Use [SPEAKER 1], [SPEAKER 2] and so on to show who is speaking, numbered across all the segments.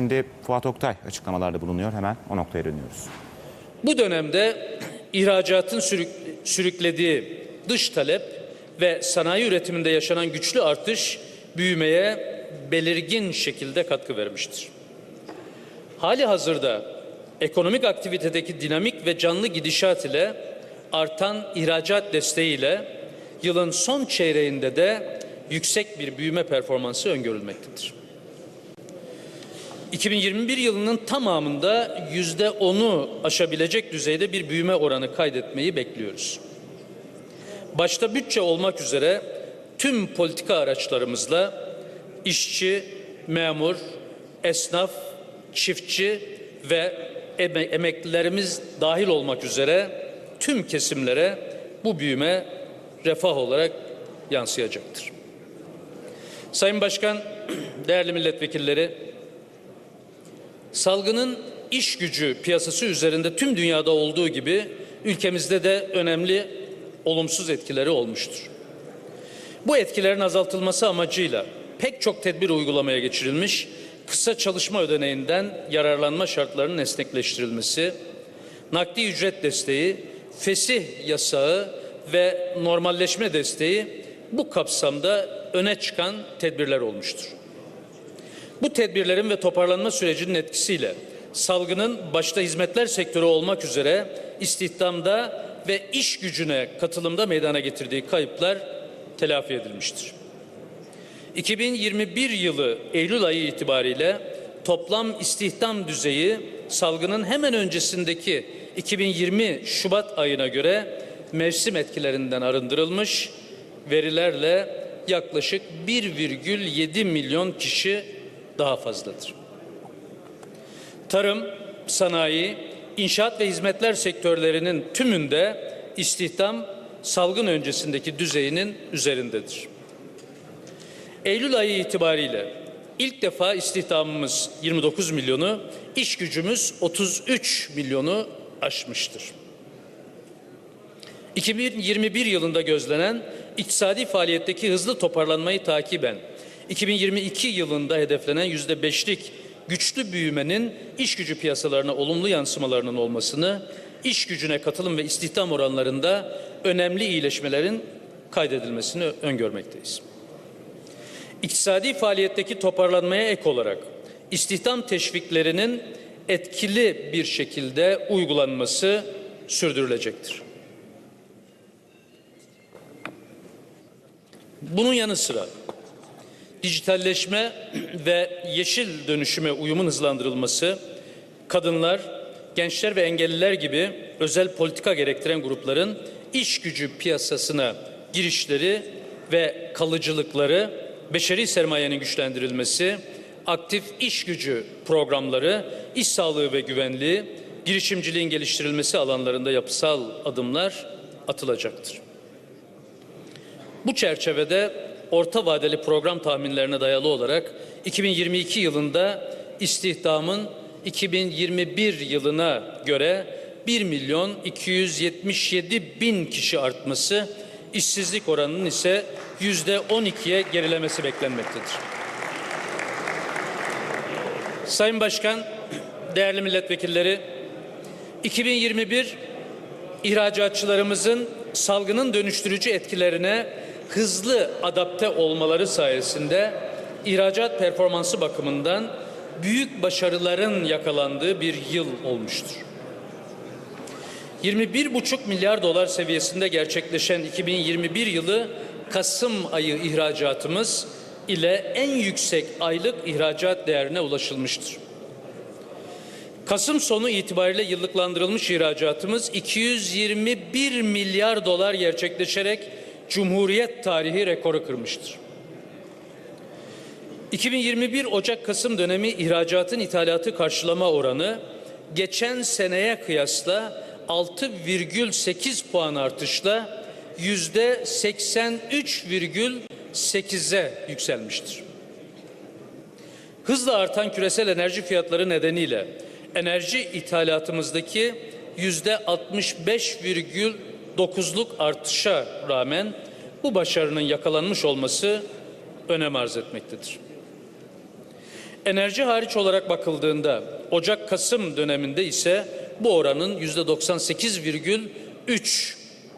[SPEAKER 1] şimdi Fuat Oktay açıklamalarda bulunuyor. Hemen o noktaya dönüyoruz.
[SPEAKER 2] Bu dönemde ihracatın sürük- sürüklediği dış talep ve sanayi üretiminde yaşanan güçlü artış büyümeye belirgin şekilde katkı vermiştir. Hali hazırda ekonomik aktivitedeki dinamik ve canlı gidişat ile artan ihracat desteğiyle yılın son çeyreğinde de yüksek bir büyüme performansı öngörülmektedir. 2021 yılının tamamında yüzde onu aşabilecek düzeyde bir büyüme oranı kaydetmeyi bekliyoruz. Başta bütçe olmak üzere tüm politika araçlarımızla işçi, memur, esnaf, çiftçi ve eme- emeklilerimiz dahil olmak üzere tüm kesimlere bu büyüme refah olarak yansıyacaktır. Sayın Başkan, değerli milletvekilleri, Salgının iş gücü piyasası üzerinde tüm dünyada olduğu gibi ülkemizde de önemli olumsuz etkileri olmuştur. Bu etkilerin azaltılması amacıyla pek çok tedbir uygulamaya geçirilmiş, kısa çalışma ödeneğinden yararlanma şartlarının esnekleştirilmesi, nakdi ücret desteği, fesih yasağı ve normalleşme desteği bu kapsamda öne çıkan tedbirler olmuştur. Bu tedbirlerin ve toparlanma sürecinin etkisiyle salgının başta hizmetler sektörü olmak üzere istihdamda ve iş gücüne katılımda meydana getirdiği kayıplar telafi edilmiştir. 2021 yılı Eylül ayı itibariyle toplam istihdam düzeyi salgının hemen öncesindeki 2020 Şubat ayına göre mevsim etkilerinden arındırılmış verilerle yaklaşık 1,7 milyon kişi daha fazladır. Tarım, sanayi, inşaat ve hizmetler sektörlerinin tümünde istihdam salgın öncesindeki düzeyinin üzerindedir. Eylül ayı itibariyle ilk defa istihdamımız 29 milyonu, iş gücümüz 33 milyonu aşmıştır. 2021 yılında gözlenen iktisadi faaliyetteki hızlı toparlanmayı takiben 2022 yılında hedeflenen yüzde beşlik güçlü büyümenin iş gücü piyasalarına olumlu yansımalarının olmasını, iş gücüne katılım ve istihdam oranlarında önemli iyileşmelerin kaydedilmesini öngörmekteyiz. İktisadi faaliyetteki toparlanmaya ek olarak istihdam teşviklerinin etkili bir şekilde uygulanması sürdürülecektir. Bunun yanı sıra dijitalleşme ve yeşil dönüşüme uyumun hızlandırılması, kadınlar, gençler ve engelliler gibi özel politika gerektiren grupların iş gücü piyasasına girişleri ve kalıcılıkları, beşeri sermayenin güçlendirilmesi, aktif iş gücü programları, iş sağlığı ve güvenliği, girişimciliğin geliştirilmesi alanlarında yapısal adımlar atılacaktır. Bu çerçevede orta vadeli program tahminlerine dayalı olarak 2022 yılında istihdamın 2021 yılına göre 1 milyon 277 bin kişi artması, işsizlik oranının ise yüzde 12'ye gerilemesi beklenmektedir. Sayın Başkan, değerli milletvekilleri, 2021 ihracatçılarımızın salgının dönüştürücü etkilerine hızlı adapte olmaları sayesinde ihracat performansı bakımından büyük başarıların yakalandığı bir yıl olmuştur. 21,5 milyar dolar seviyesinde gerçekleşen 2021 yılı Kasım ayı ihracatımız ile en yüksek aylık ihracat değerine ulaşılmıştır. Kasım sonu itibariyle yıllıklandırılmış ihracatımız 221 milyar dolar gerçekleşerek Cumhuriyet tarihi rekoru kırmıştır. 2021 Ocak-Kasım dönemi ihracatın ithalatı karşılama oranı geçen seneye kıyasla 6,8 puan artışla yüzde 83,8'e yükselmiştir. Hızla artan küresel enerji fiyatları nedeniyle enerji ithalatımızdaki yüzde 65,9'luk artışa rağmen bu başarının yakalanmış olması önem arz etmektedir. Enerji hariç olarak bakıldığında Ocak-Kasım döneminde ise bu oranın yüzde 98,3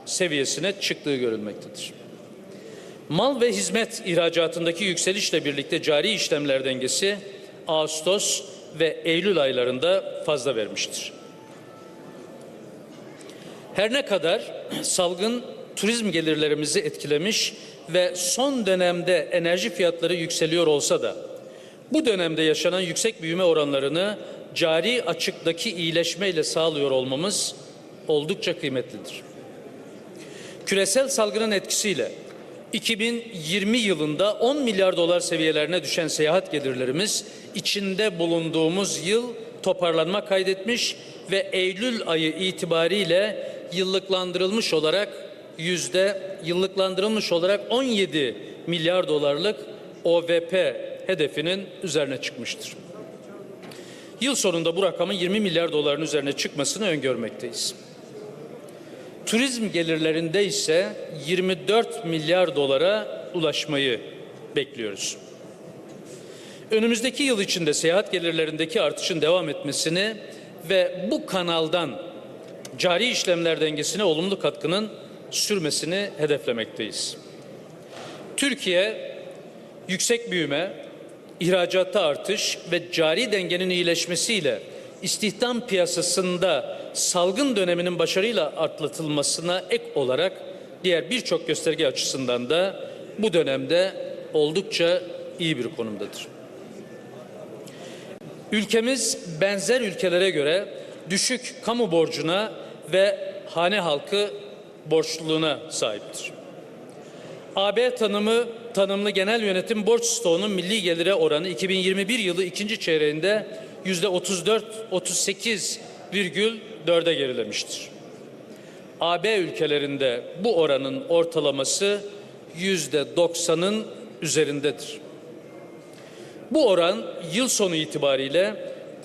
[SPEAKER 2] seviyesine çıktığı görülmektedir. Mal ve hizmet ihracatındaki yükselişle birlikte cari işlemler dengesi Ağustos ve Eylül aylarında fazla vermiştir. Her ne kadar salgın turizm gelirlerimizi etkilemiş ve son dönemde enerji fiyatları yükseliyor olsa da bu dönemde yaşanan yüksek büyüme oranlarını cari açıktaki iyileşmeyle sağlıyor olmamız oldukça kıymetlidir. Küresel salgının etkisiyle 2020 yılında 10 milyar dolar seviyelerine düşen seyahat gelirlerimiz içinde bulunduğumuz yıl toparlanma kaydetmiş ve Eylül ayı itibariyle yıllıklandırılmış olarak yüzde yıllıklandırılmış olarak 17 milyar dolarlık OVP hedefinin üzerine çıkmıştır. Yıl sonunda bu rakamın 20 milyar doların üzerine çıkmasını öngörmekteyiz. Turizm gelirlerinde ise 24 milyar dolara ulaşmayı bekliyoruz. Önümüzdeki yıl içinde seyahat gelirlerindeki artışın devam etmesini ve bu kanaldan cari işlemler dengesine olumlu katkının sürmesini hedeflemekteyiz. Türkiye yüksek büyüme, ihracatta artış ve cari dengenin iyileşmesiyle istihdam piyasasında salgın döneminin başarıyla atlatılmasına ek olarak diğer birçok gösterge açısından da bu dönemde oldukça iyi bir konumdadır. Ülkemiz benzer ülkelere göre düşük kamu borcuna ve hane halkı borçluluğuna sahiptir. AB tanımı tanımlı genel yönetim borç stoğunun milli gelire oranı 2021 yılı ikinci çeyreğinde yüzde 34 38,4'e gerilemiştir. AB ülkelerinde bu oranın ortalaması yüzde 90'ın üzerindedir. Bu oran yıl sonu itibariyle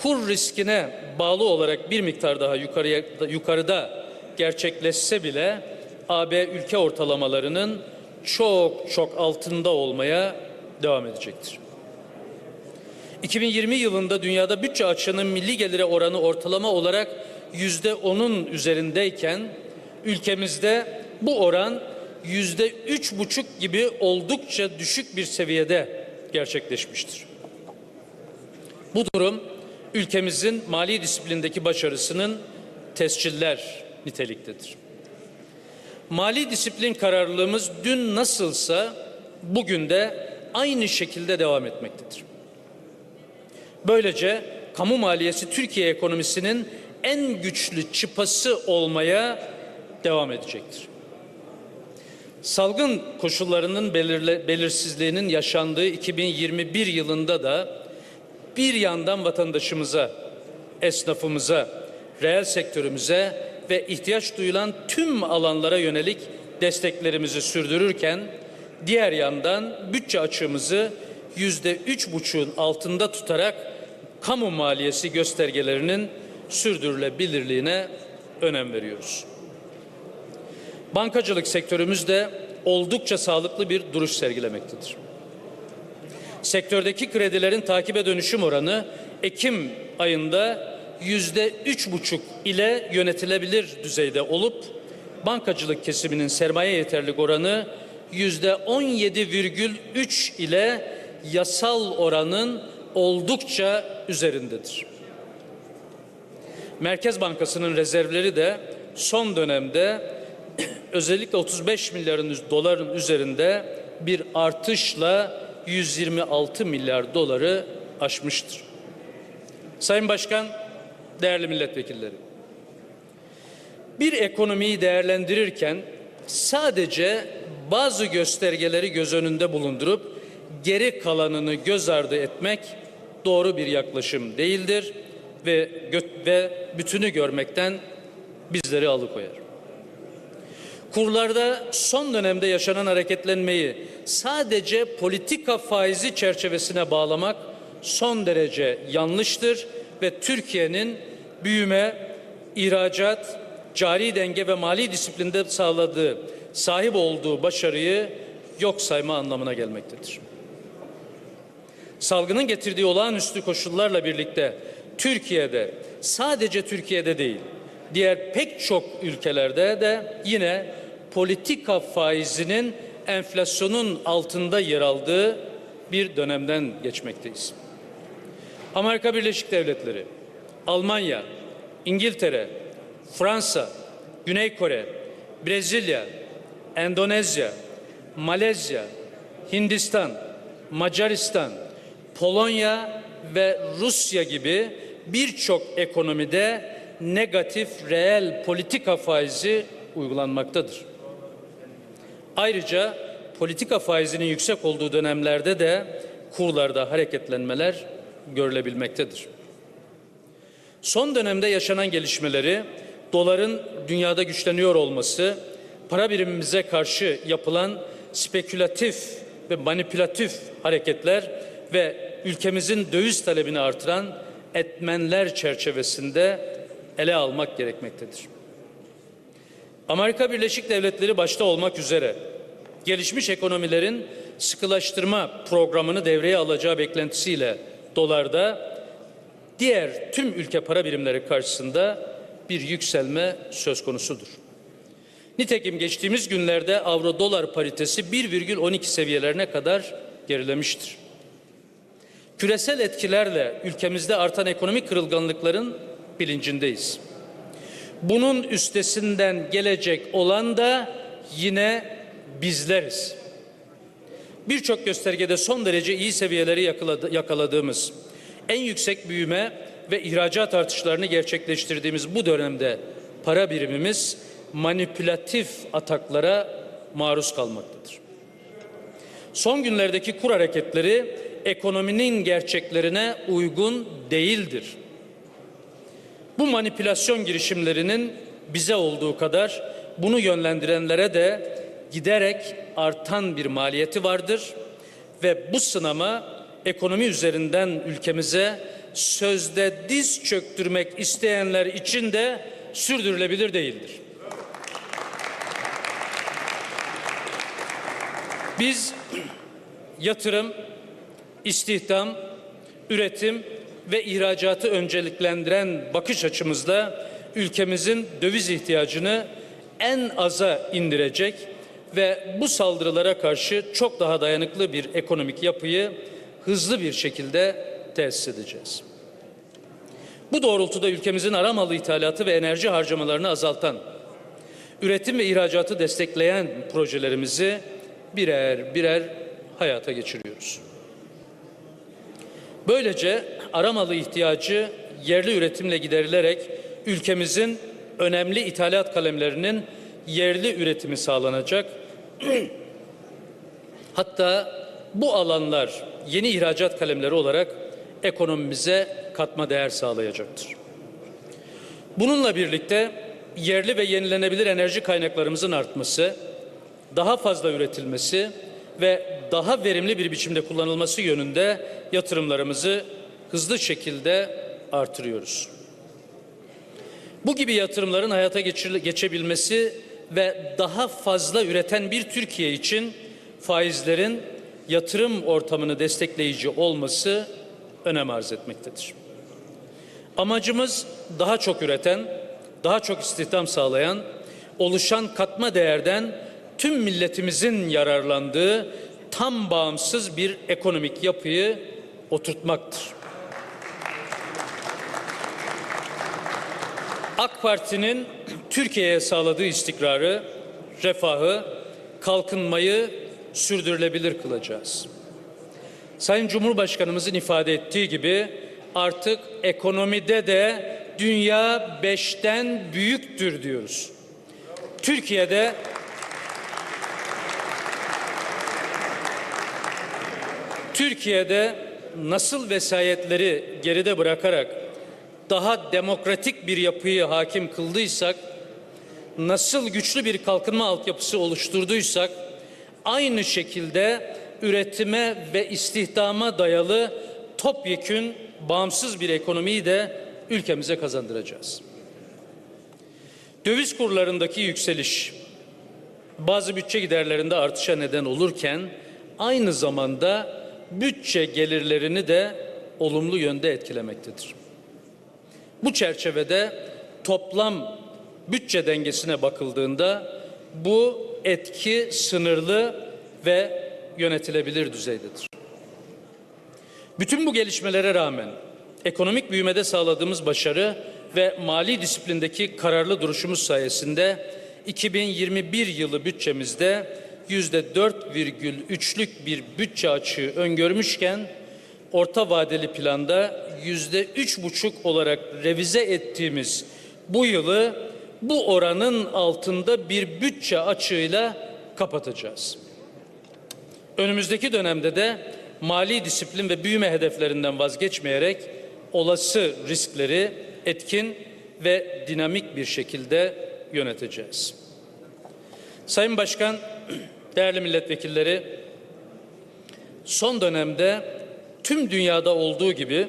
[SPEAKER 2] kur riskine bağlı olarak bir miktar daha yukarıya, yukarıda gerçekleşse bile AB ülke ortalamalarının çok çok altında olmaya devam edecektir. 2020 yılında dünyada bütçe açığının milli gelire oranı ortalama olarak yüzde onun üzerindeyken ülkemizde bu oran yüzde üç buçuk gibi oldukça düşük bir seviyede gerçekleşmiştir. Bu durum ülkemizin mali disiplindeki başarısının tesciller niteliktedir. Mali disiplin kararlılığımız dün nasılsa bugün de aynı şekilde devam etmektedir. Böylece kamu maliyesi Türkiye ekonomisinin en güçlü çıpası olmaya devam edecektir. Salgın koşullarının belirle, belirsizliğinin yaşandığı 2021 yılında da bir yandan vatandaşımıza, esnafımıza, reel sektörümüze ve ihtiyaç duyulan tüm alanlara yönelik desteklerimizi sürdürürken diğer yandan bütçe açığımızı yüzde üç buçuğun altında tutarak kamu maliyesi göstergelerinin sürdürülebilirliğine önem veriyoruz. Bankacılık sektörümüz de oldukça sağlıklı bir duruş sergilemektedir. Sektördeki kredilerin takibe dönüşüm oranı Ekim ayında yüzde üç buçuk ile yönetilebilir düzeyde olup bankacılık kesiminin sermaye yeterlik oranı yüzde on yedi virgül üç ile yasal oranın oldukça üzerindedir. Merkez Bankası'nın rezervleri de son dönemde özellikle 35 milyarın doların üzerinde bir artışla 126 milyar doları aşmıştır. Sayın Başkan, değerli milletvekilleri. Bir ekonomiyi değerlendirirken sadece bazı göstergeleri göz önünde bulundurup geri kalanını göz ardı etmek doğru bir yaklaşım değildir ve ve bütünü görmekten bizleri alıkoyar. Kurlarda son dönemde yaşanan hareketlenmeyi sadece politika faizi çerçevesine bağlamak son derece yanlıştır ve Türkiye'nin büyüme, ihracat, cari denge ve mali disiplinde sağladığı, sahip olduğu başarıyı yok sayma anlamına gelmektedir. Salgının getirdiği olağanüstü koşullarla birlikte Türkiye'de sadece Türkiye'de değil, diğer pek çok ülkelerde de yine politika faizinin enflasyonun altında yer aldığı bir dönemden geçmekteyiz. Amerika Birleşik Devletleri, Almanya, İngiltere, Fransa, Güney Kore, Brezilya, Endonezya, Malezya, Hindistan, Macaristan, Polonya ve Rusya gibi birçok ekonomide negatif reel politika faizi uygulanmaktadır. Ayrıca politika faizinin yüksek olduğu dönemlerde de kurlarda hareketlenmeler görülebilmektedir. Son dönemde yaşanan gelişmeleri, doların dünyada güçleniyor olması, para birimimize karşı yapılan spekülatif ve manipülatif hareketler ve ülkemizin döviz talebini artıran etmenler çerçevesinde ele almak gerekmektedir. Amerika Birleşik Devletleri başta olmak üzere gelişmiş ekonomilerin sıkılaştırma programını devreye alacağı beklentisiyle dolarda diğer tüm ülke para birimleri karşısında bir yükselme söz konusudur. Nitekim geçtiğimiz günlerde avro dolar paritesi 1,12 seviyelerine kadar gerilemiştir. Küresel etkilerle ülkemizde artan ekonomik kırılganlıkların bilincindeyiz. Bunun üstesinden gelecek olan da yine bizleriz. Birçok göstergede son derece iyi seviyeleri yakaladı- yakaladığımız, en yüksek büyüme ve ihracat artışlarını gerçekleştirdiğimiz bu dönemde para birimimiz manipülatif ataklara maruz kalmaktadır. Son günlerdeki kur hareketleri ekonominin gerçeklerine uygun değildir. Bu manipülasyon girişimlerinin bize olduğu kadar bunu yönlendirenlere de giderek artan bir maliyeti vardır ve bu sınama ekonomi üzerinden ülkemize sözde diz çöktürmek isteyenler için de sürdürülebilir değildir. Biz yatırım, istihdam, üretim ve ihracatı önceliklendiren bakış açımızda ülkemizin döviz ihtiyacını en aza indirecek ve bu saldırılara karşı çok daha dayanıklı bir ekonomik yapıyı hızlı bir şekilde tesis edeceğiz. Bu doğrultuda ülkemizin aramalı ithalatı ve enerji harcamalarını azaltan, üretim ve ihracatı destekleyen projelerimizi birer birer hayata geçiriyoruz. Böylece aramalı ihtiyacı yerli üretimle giderilerek ülkemizin önemli ithalat kalemlerinin yerli üretimi sağlanacak. Hatta bu alanlar yeni ihracat kalemleri olarak ekonomimize katma değer sağlayacaktır. Bununla birlikte yerli ve yenilenebilir enerji kaynaklarımızın artması, daha fazla üretilmesi ve daha verimli bir biçimde kullanılması yönünde yatırımlarımızı hızlı şekilde artırıyoruz. Bu gibi yatırımların hayata geçebilmesi ve daha fazla üreten bir Türkiye için faizlerin yatırım ortamını destekleyici olması önem arz etmektedir. Amacımız daha çok üreten, daha çok istihdam sağlayan, oluşan katma değerden tüm milletimizin yararlandığı tam bağımsız bir ekonomik yapıyı oturtmaktır. AK Parti'nin Türkiye'ye sağladığı istikrarı, refahı, kalkınmayı sürdürülebilir kılacağız. Sayın Cumhurbaşkanımızın ifade ettiği gibi artık ekonomide de dünya beşten büyüktür diyoruz. Türkiye'de Türkiye'de nasıl vesayetleri geride bırakarak daha demokratik bir yapıyı hakim kıldıysak, nasıl güçlü bir kalkınma altyapısı oluşturduysak, aynı şekilde üretime ve istihdama dayalı topyekün bağımsız bir ekonomiyi de ülkemize kazandıracağız. Döviz kurlarındaki yükseliş bazı bütçe giderlerinde artışa neden olurken aynı zamanda bütçe gelirlerini de olumlu yönde etkilemektedir. Bu çerçevede toplam bütçe dengesine bakıldığında bu etki sınırlı ve yönetilebilir düzeydedir. Bütün bu gelişmelere rağmen ekonomik büyümede sağladığımız başarı ve mali disiplindeki kararlı duruşumuz sayesinde 2021 yılı bütçemizde yüzde 4,3'lük bir bütçe açığı öngörmüşken orta vadeli planda yüzde üç buçuk olarak revize ettiğimiz bu yılı bu oranın altında bir bütçe açığıyla kapatacağız. Önümüzdeki dönemde de mali disiplin ve büyüme hedeflerinden vazgeçmeyerek olası riskleri etkin ve dinamik bir şekilde yöneteceğiz. Sayın Başkan, değerli milletvekilleri, son dönemde tüm dünyada olduğu gibi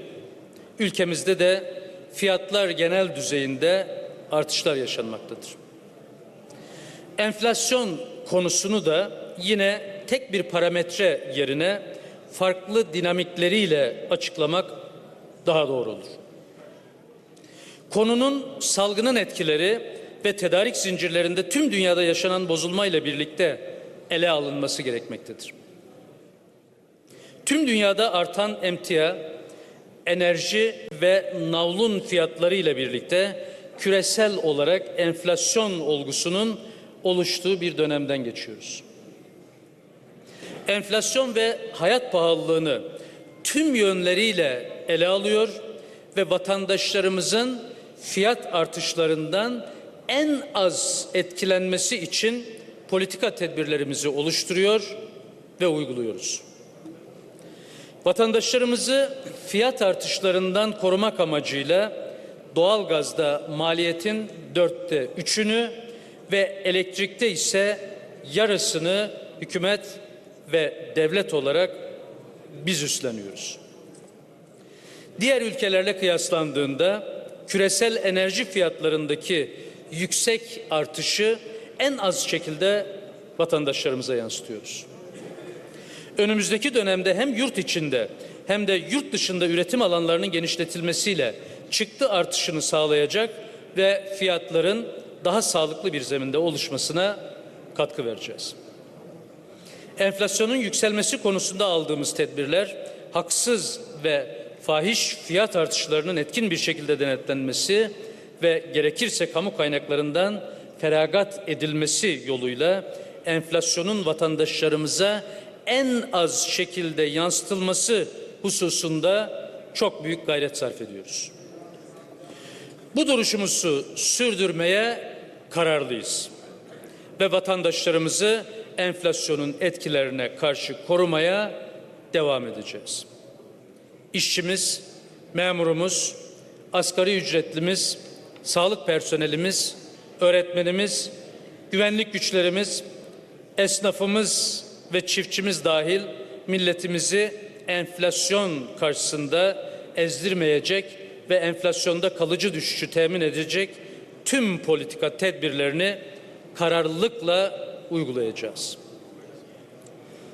[SPEAKER 2] ülkemizde de fiyatlar genel düzeyinde artışlar yaşanmaktadır. Enflasyon konusunu da yine tek bir parametre yerine farklı dinamikleriyle açıklamak daha doğru olur. Konunun salgının etkileri ve tedarik zincirlerinde tüm dünyada yaşanan bozulmayla birlikte ele alınması gerekmektedir. Tüm dünyada artan emtia, enerji ve navlun fiyatları ile birlikte küresel olarak enflasyon olgusunun oluştuğu bir dönemden geçiyoruz. Enflasyon ve hayat pahalılığını tüm yönleriyle ele alıyor ve vatandaşlarımızın fiyat artışlarından en az etkilenmesi için politika tedbirlerimizi oluşturuyor ve uyguluyoruz. Vatandaşlarımızı fiyat artışlarından korumak amacıyla doğalgazda maliyetin dörtte üçünü ve elektrikte ise yarısını hükümet ve devlet olarak biz üstleniyoruz. Diğer ülkelerle kıyaslandığında küresel enerji fiyatlarındaki yüksek artışı en az şekilde vatandaşlarımıza yansıtıyoruz. Önümüzdeki dönemde hem yurt içinde hem de yurt dışında üretim alanlarının genişletilmesiyle çıktı artışını sağlayacak ve fiyatların daha sağlıklı bir zeminde oluşmasına katkı vereceğiz. Enflasyonun yükselmesi konusunda aldığımız tedbirler haksız ve fahiş fiyat artışlarının etkin bir şekilde denetlenmesi ve gerekirse kamu kaynaklarından feragat edilmesi yoluyla enflasyonun vatandaşlarımıza en az şekilde yansıtılması hususunda çok büyük gayret sarf ediyoruz. Bu duruşumuzu sürdürmeye kararlıyız ve vatandaşlarımızı enflasyonun etkilerine karşı korumaya devam edeceğiz. İşçimiz, memurumuz, asgari ücretlimiz, sağlık personelimiz, öğretmenimiz, güvenlik güçlerimiz, esnafımız ve çiftçimiz dahil milletimizi enflasyon karşısında ezdirmeyecek ve enflasyonda kalıcı düşüşü temin edecek tüm politika tedbirlerini kararlılıkla uygulayacağız.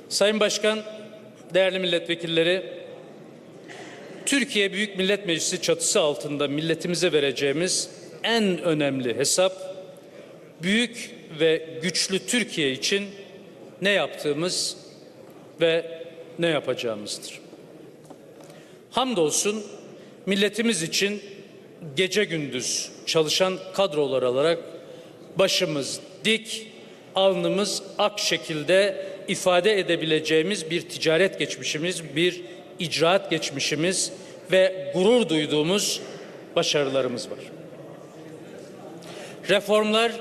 [SPEAKER 2] Sayın Başkan, değerli milletvekilleri, Türkiye Büyük Millet Meclisi çatısı altında milletimize vereceğimiz en önemli hesap büyük ve güçlü Türkiye için ne yaptığımız ve ne yapacağımızdır. Hamdolsun milletimiz için gece gündüz çalışan kadrolar olarak başımız dik, alnımız ak şekilde ifade edebileceğimiz bir ticaret geçmişimiz, bir icraat geçmişimiz ve gurur duyduğumuz başarılarımız var. Reformlar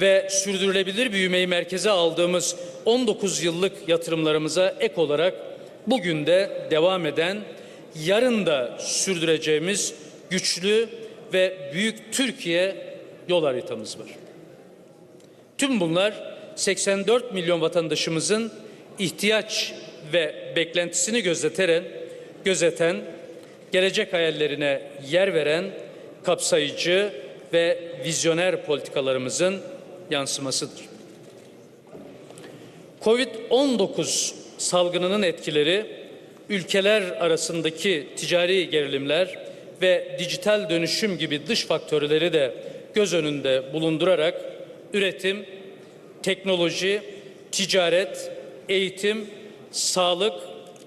[SPEAKER 2] ve sürdürülebilir büyümeyi merkeze aldığımız 19 yıllık yatırımlarımıza ek olarak bugün de devam eden, yarın da sürdüreceğimiz güçlü ve büyük Türkiye yol haritamız var. Tüm bunlar 84 milyon vatandaşımızın ihtiyaç ve beklentisini gözeteren, gözeten, gelecek hayallerine yer veren kapsayıcı ve vizyoner politikalarımızın yansımasıdır. Covid-19 salgınının etkileri ülkeler arasındaki ticari gerilimler ve dijital dönüşüm gibi dış faktörleri de göz önünde bulundurarak üretim, teknoloji, ticaret, eğitim, sağlık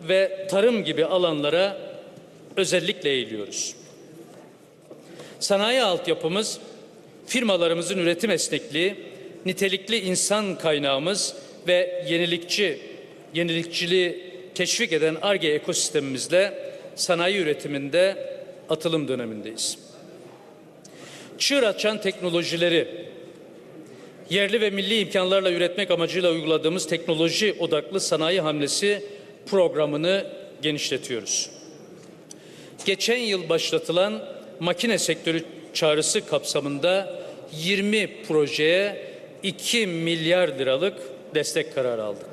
[SPEAKER 2] ve tarım gibi alanlara özellikle eğiliyoruz. Sanayi altyapımız, firmalarımızın üretim esnekliği, nitelikli insan kaynağımız ve yenilikçi, yenilikçiliği teşvik eden ARGE ekosistemimizle sanayi üretiminde atılım dönemindeyiz. Çığır açan teknolojileri yerli ve milli imkanlarla üretmek amacıyla uyguladığımız teknoloji odaklı sanayi hamlesi programını genişletiyoruz. Geçen yıl başlatılan makine sektörü çağrısı kapsamında 20 projeye 2 milyar liralık destek kararı aldık.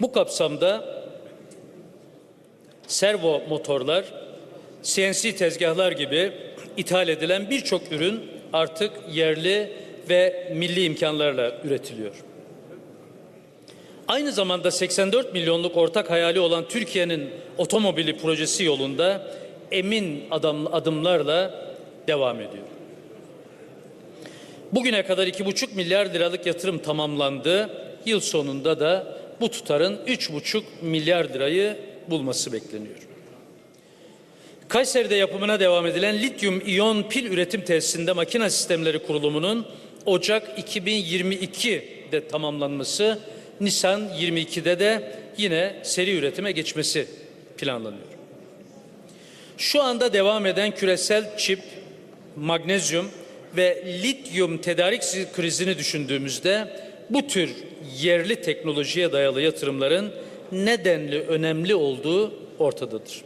[SPEAKER 2] Bu kapsamda servo motorlar, CNC tezgahlar gibi ithal edilen birçok ürün artık yerli ve milli imkanlarla üretiliyor. Aynı zamanda 84 milyonluk ortak hayali olan Türkiye'nin otomobili projesi yolunda emin adam, adımlarla devam ediyor. Bugüne kadar 2,5 milyar liralık yatırım tamamlandı. Yıl sonunda da bu tutarın 3,5 milyar lirayı bulması bekleniyor. Kayseri'de yapımına devam edilen lityum iyon pil üretim tesisinde makine sistemleri kurulumunun Ocak 2022'de tamamlanması, Nisan 22'de de yine seri üretime geçmesi planlanıyor. Şu anda devam eden küresel çip, magnezyum ve lityum tedarik krizini düşündüğümüzde bu tür yerli teknolojiye dayalı yatırımların nedenli önemli olduğu ortadadır.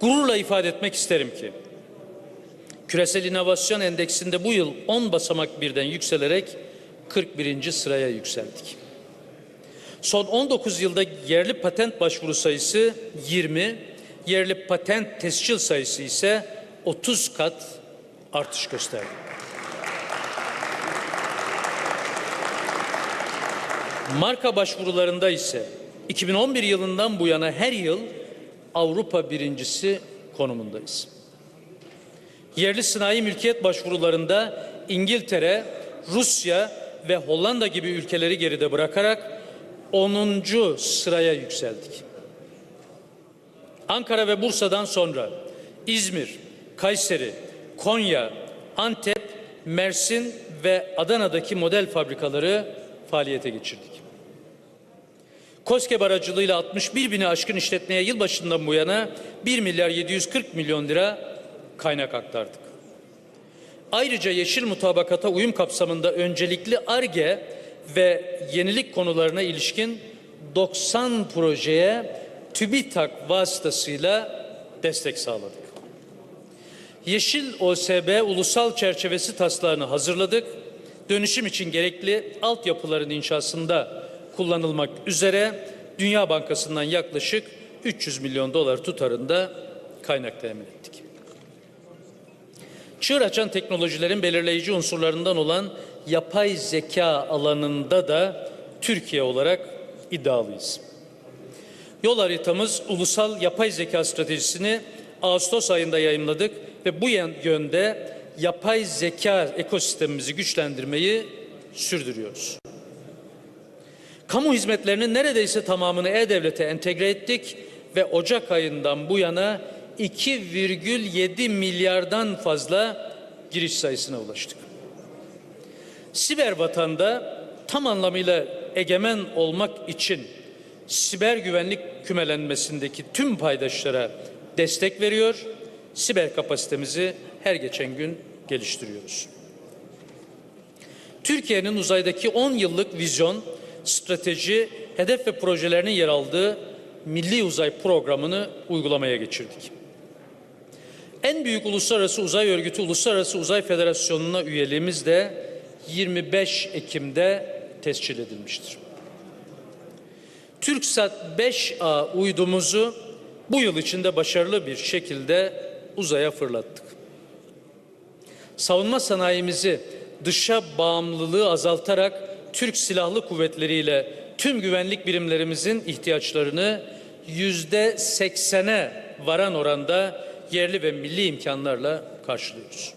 [SPEAKER 2] Gururla ifade etmek isterim ki Küresel İnovasyon Endeksinde bu yıl 10 basamak birden yükselerek 41. sıraya yükseldik. Son 19 yılda yerli patent başvuru sayısı 20, yerli patent tescil sayısı ise 30 kat artış gösterdi. Marka başvurularında ise 2011 yılından bu yana her yıl Avrupa birincisi konumundayız. Yerli sanayi mülkiyet başvurularında İngiltere, Rusya ve Hollanda gibi ülkeleri geride bırakarak 10. sıraya yükseldik. Ankara ve Bursa'dan sonra İzmir, Kayseri, Konya, Antep, Mersin ve Adana'daki model fabrikaları faaliyete geçirdik. KOSGEB aracılığıyla 61 bini aşkın işletmeye yılbaşından bu yana 1 milyar 740 milyon lira kaynak aktardık. Ayrıca yeşil mutabakata uyum kapsamında öncelikli ARGE ve yenilik konularına ilişkin 90 projeye TÜBİTAK vasıtasıyla destek sağladık. Yeşil OSB ulusal çerçevesi taslağını hazırladık. Dönüşüm için gerekli altyapıların inşasında kullanılmak üzere Dünya Bankası'ndan yaklaşık 300 milyon dolar tutarında kaynak temin ettik. Çığır açan teknolojilerin belirleyici unsurlarından olan yapay zeka alanında da Türkiye olarak iddialıyız. Yol haritamız ulusal yapay zeka stratejisini Ağustos ayında yayımladık ve bu yönde yapay zeka ekosistemimizi güçlendirmeyi sürdürüyoruz. Kamu hizmetlerinin neredeyse tamamını E-Devlet'e entegre ettik ve Ocak ayından bu yana 2,7 milyardan fazla giriş sayısına ulaştık. Siber vatanda tam anlamıyla egemen olmak için siber güvenlik kümelenmesindeki tüm paydaşlara destek veriyor, siber kapasitemizi her geçen gün geliştiriyoruz. Türkiye'nin uzaydaki 10 yıllık vizyon, strateji, hedef ve projelerinin yer aldığı Milli Uzay Programı'nı uygulamaya geçirdik. En büyük uluslararası uzay örgütü Uluslararası Uzay Federasyonu'na üyeliğimiz de 25 Ekim'de tescil edilmiştir. TürkSat 5A uydumuzu bu yıl içinde başarılı bir şekilde uzaya fırlattık. Savunma sanayimizi dışa bağımlılığı azaltarak Türk Silahlı Kuvvetleri ile tüm güvenlik birimlerimizin ihtiyaçlarını yüzde seksene varan oranda yerli ve milli imkanlarla karşılıyoruz.